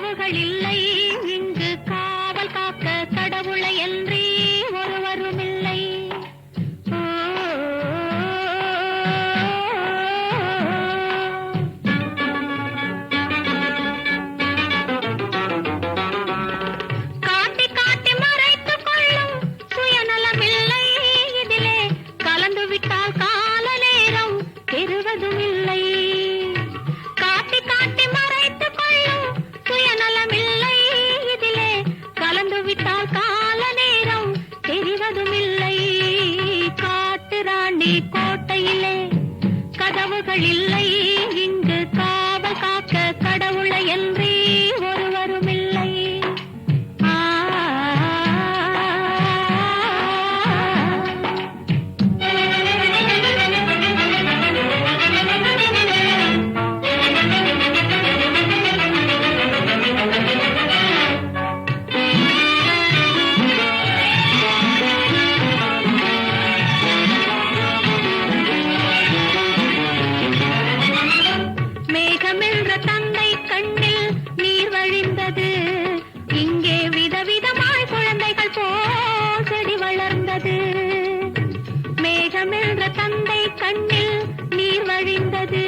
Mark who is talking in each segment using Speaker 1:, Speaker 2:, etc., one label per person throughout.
Speaker 1: கனவுகள் இல்லை. கோட்டையிலே. கதவுகள் இல்லை இங்கு காவல் காக்க கடவுளை என்று வழிந்தது மேகமென்ற தந்தை கண்ணில் நீர் வழிந்தது.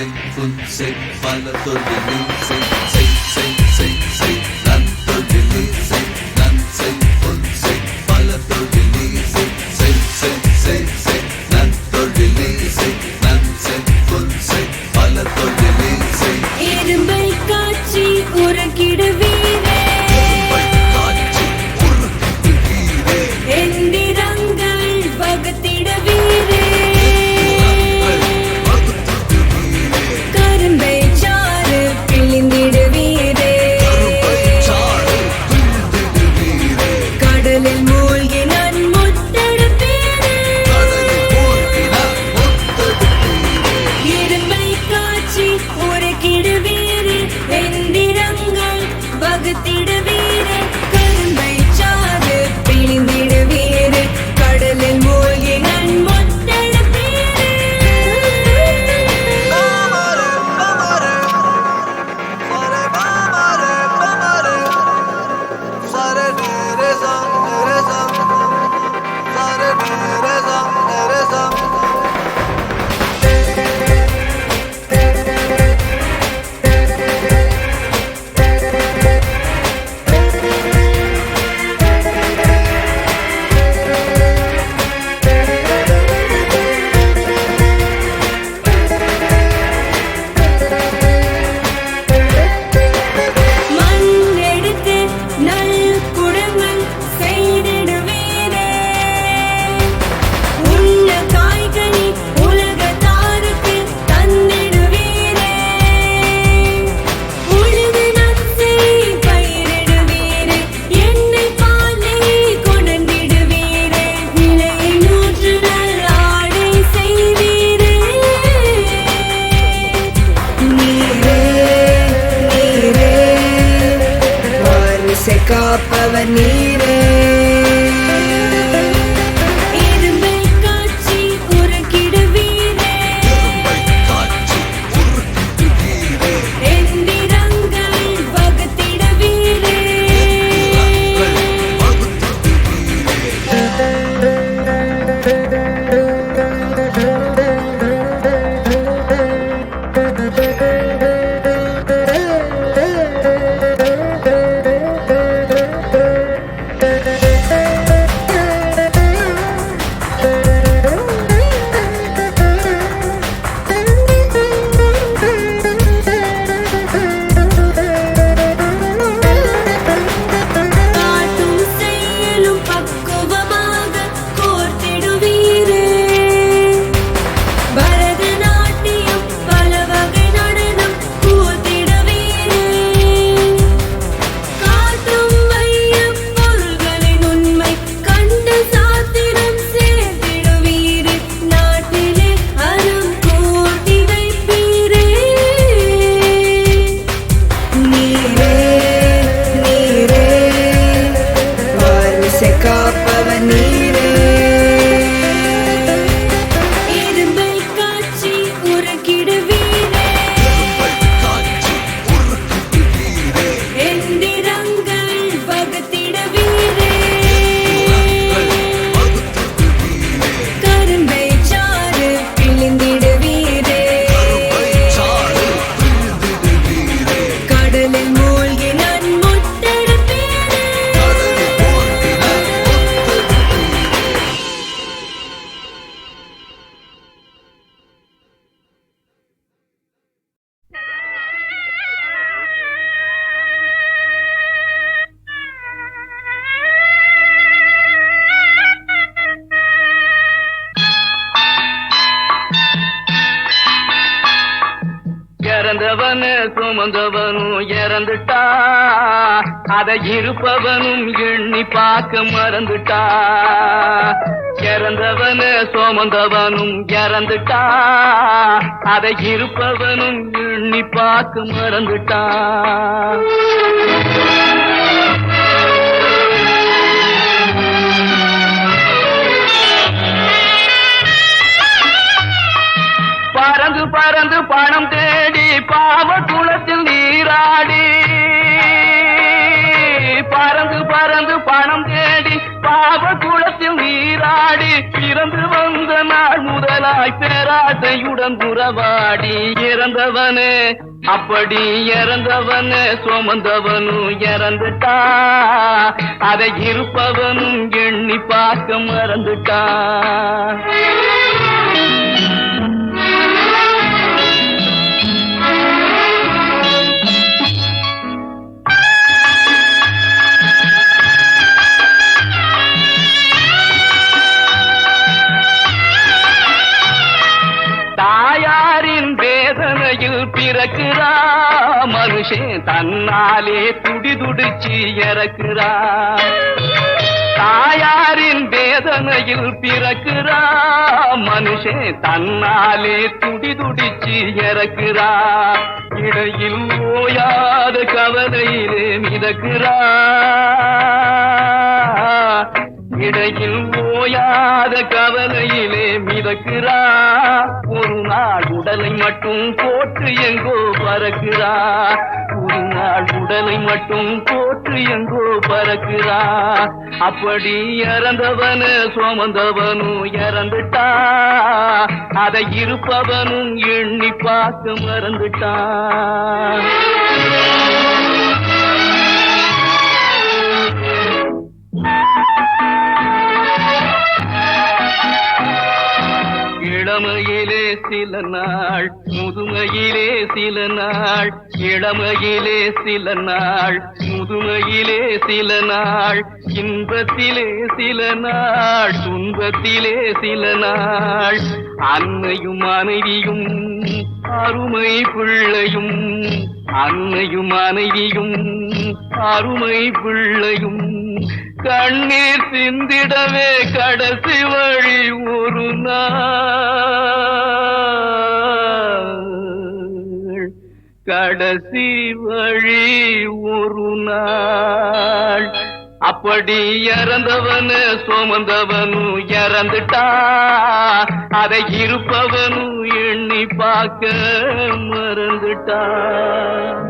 Speaker 2: sek, fın,
Speaker 3: sek, paylatır
Speaker 2: beni, sek,
Speaker 3: sek.
Speaker 4: சுமந்தவனும் அதை இருப்பவனும் எண்ணி பார்க்க மறந்துட்டா. இறந்தவன சோமந்தவனும் இறந்துட்டா. அதை இருப்பவனும் எண்ணி பார்க்க மறந்துட்டா. பறந்து பறந்து பணம் தேடி பாவ நீராடி பிறந்து வந்த நாள் முதலாய் பேராசையுடன் உறவாடி இறந்தவனே அப்படி இறந்தவனே சுமந்தவனும் இறந்துட்டா. அதை இருப்பவனும் எண்ணி பார்க்க மறந்துட்டான் வேதனையில் பிறக்கிறா மனுஷன் தன்னாலே துடிதுடிச்சு இறக்குறா தாயாரின் வேதனையில் பிறக்கிறா மனுஷன் தன்னாலே துடிதுடிச்சு இறக்குறா இடையில் ஓயாத கவலையிலே மிதக்கிறா இடையில் ஓயாத கவலையிலே மிதக்கிறா. ஒரு நாள் உடலை மட்டும் போட்டு எங்கோ பறக்கிறா. ஒரு நாள் உடலை மட்டும் போட்டு எங்கோ பறக்கிறா. அப்படி இறந்தவனு சுமந்தவனும் இறந்துட்டா. அதை இருப்பவனும் எண்ணி பார்க்க மறந்துட்டான் சில நாள் முதுமையிலே சில நாள் இளமையிலே சில நாள் முதுமையிலே சில நாள் இன்பத்திலே சில நாள் துன்பத்திலே சில நாள். அன்னையும் மனைவியும் அருமை பிள்ளையும் அன்னையும் மனைவியும் அருமை பிள்ளையும். கண்ணீர் சிந்திடவே கடைசி வழி ஒரு நாள். கடைசி வழி ஒரு நாள். அப்படி இறந்தவனு சுமந்தவனும் இறந்துட்டா. அதை இருப்பவனும் எண்ணி பார்க்க மறந்துட்டான்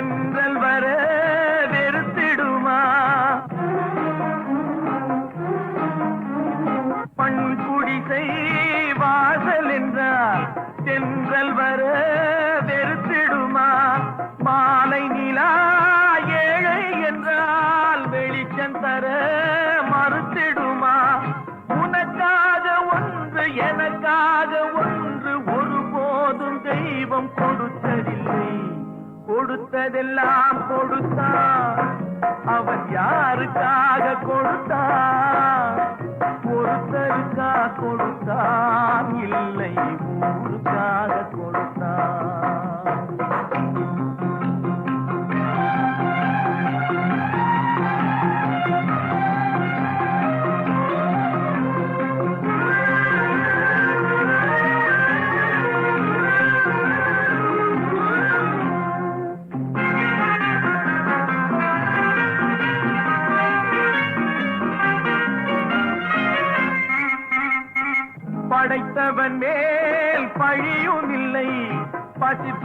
Speaker 5: நின்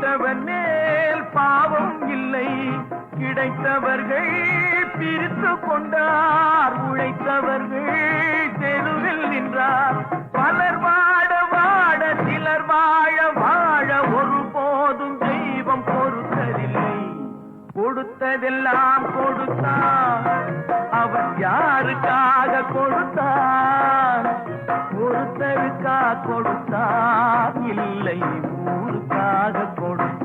Speaker 5: கிடைத்தவர் மேல் பாவம் இல்லை. கிடைத்தவர்கள் பிரித்து கொண்டார். உழைத்தவர்கள் தெருவில் நின்றார். பலர் வாட வாட சிலர் வாழ வாழ ஒருபோதும் தெய்வம் பொறுத்ததில்லை. கொடுத்ததெல்லாம் கொடுத்தார். அவர் யாருக்காக கொடுத்தார்? ஒருத்தருக்கா கொடுத்தான் இல்லை ஊருக்காக கொடுத்தான்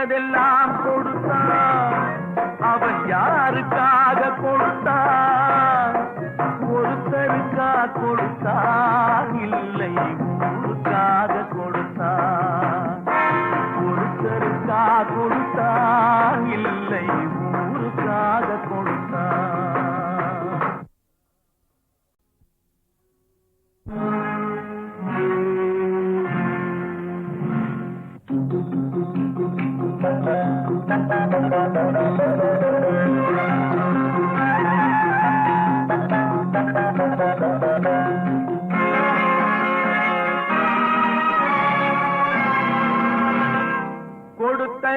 Speaker 5: கொடுத்ததெல்லாம்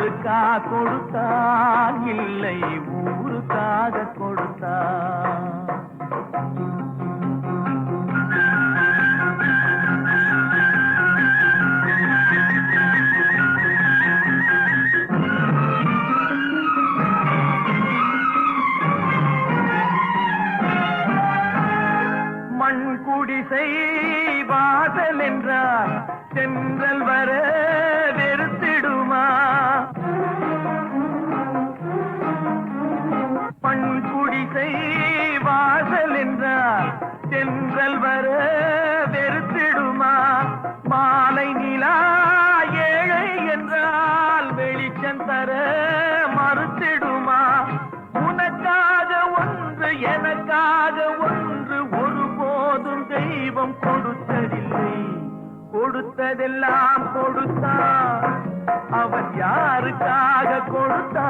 Speaker 5: ஊருக்கா கொடுத்தான் இல்லை ஊருக்காக கொடுத்தான் மண் குடிசை வாசல் என்றார். சென்ற எல்லாம் கொடுத்தான் அவன் யாருக்காக கொடுத்தான்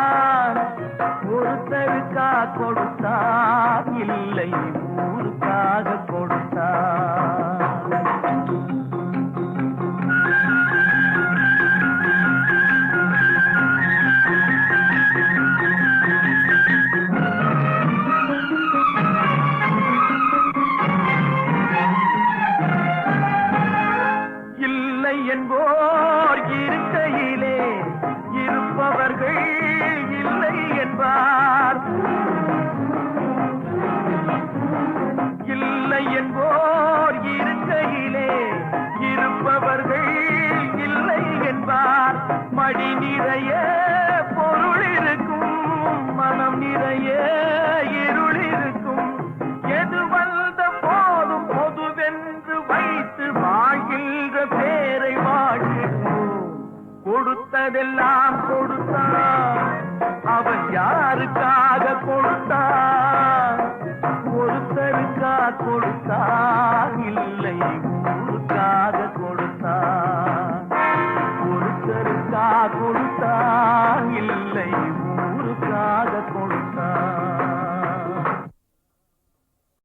Speaker 5: கொடுத்தார் இல்லை